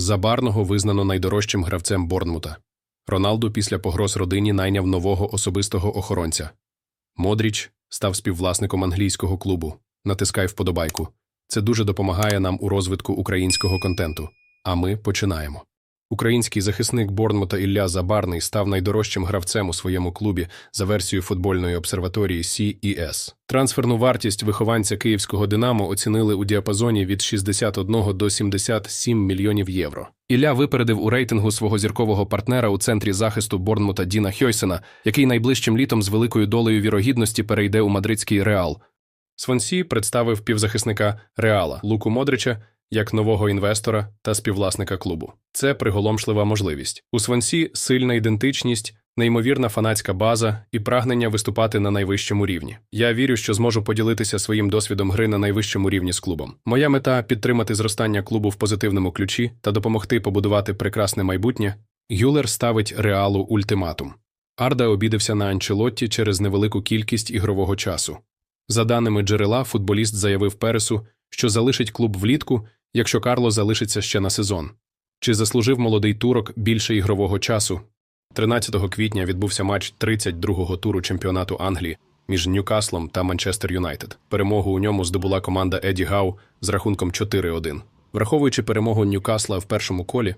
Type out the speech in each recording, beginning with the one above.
Забарного визнано найдорожчим гравцем Борнмута. Роналду після погроз родині найняв нового особистого охоронця. Модріч став співвласником англійського клубу. Натискай вподобайку. Це дуже допомагає нам у розвитку українського контенту. А ми починаємо. Український захисник Борнмута Ілля Забарний став найдорожчим гравцем у своєму клубі за версією футбольної обсерваторії CES. Трансферну вартість вихованця київського Динамо оцінили у діапазоні від 61 до 77 мільйонів євро. Ілля випередив у рейтингу свого зіркового партнера у центрі захисту Борнмута Діна Хьойсена, який найближчим літом з великою долею вірогідності перейде у мадридський Реал. Свонсі представив півзахисника Реала Луку Модрича як нового інвестора та співвласника клубу. Це приголомшлива можливість. У Свонсі сильна ідентичність, неймовірна фанатська база і прагнення виступати на найвищому рівні. Я вірю, що зможу поділитися своїм досвідом гри на найвищому рівні з клубом. Моя мета підтримати зростання клубу в позитивному ключі та допомогти побудувати прекрасне майбутнє. Гюлер ставить реалу ультиматум. Арда обідався на Анчелотті через невелику кількість ігрового часу. За даними джерела, футболіст заявив Пересу, що залишить клуб влітку, якщо Карло залишиться ще на сезон. Чи заслужив молодий турок більше ігрового часу? 13 квітня відбувся матч 32-го туру чемпіонату Англії між Ньюкаслом та Манчестер Юнайтед. Перемогу у ньому здобула команда Еді Гау з рахунком 4-1. Враховуючи перемогу Ньюкасла в першому колі,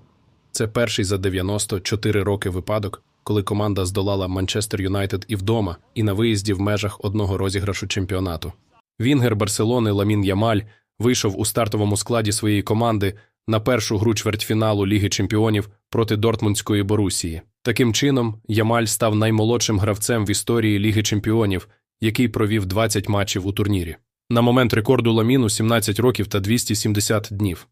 це перший за 94 роки випадок, коли команда здолала Манчестер Юнайтед і вдома, і на виїзді в межах одного розіграшу чемпіонату. Вінгер Барселони Ламін Ямаль вийшов у стартовому складі своєї команди на першу гру чвертьфіналу Ліги Чемпіонів проти Дортмундської Борусії. Таким чином, Ямаль став наймолодшим гравцем в історії Ліги Чемпіонів, який провів 20 матчів у турнірі. На момент рекорду Ламіну 17 років та 270 днів.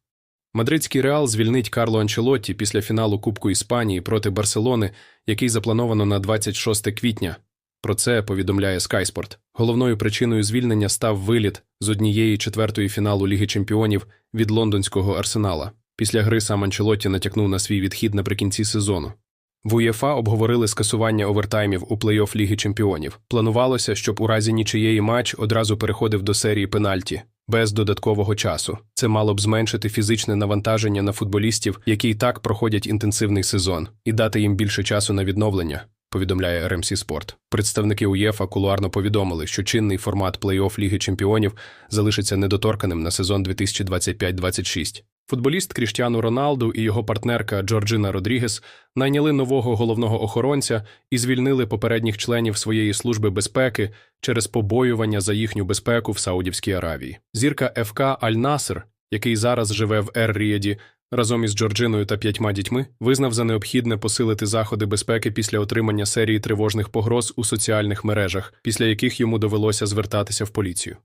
Мадридський Реал звільнить Карло Анчелотті після фіналу Кубку Іспанії проти Барселони, який заплановано на 26 квітня. Про це повідомляє Скайспорт. Головною причиною звільнення став виліт з однієї четвертої фіналу Ліги Чемпіонів від лондонського арсенала. Після гри сам Анчелотті натякнув на свій відхід наприкінці сезону. В УЄФА обговорили скасування овертаймів у плей-офф Ліги Чемпіонів. Планувалося, щоб у разі нічиєї матч одразу переходив до серії пенальті без додаткового часу. Це мало б зменшити фізичне навантаження на футболістів, які й так проходять інтенсивний сезон, і дати їм більше часу на відновлення. Повідомляє RMC Спорт. Представники УЄФА кулуарно повідомили, що чинний формат плей-офф Ліги Чемпіонів залишиться недоторканим на сезон 2025-26. Футболіст Кріштіану Роналду і його партнерка Джорджина Родрігес найняли нового головного охоронця і звільнили попередніх членів своєї служби безпеки через побоювання за їхню безпеку в Саудівській Аравії. Зірка ФК Аль-Наср, який зараз живе в Ер-Ріяді, разом із Джорджиною та п'ятьма дітьми, визнав за необхідне посилити заходи безпеки після отримання серії тривожних погроз у соціальних мережах, після яких йому довелося звертатися в поліцію.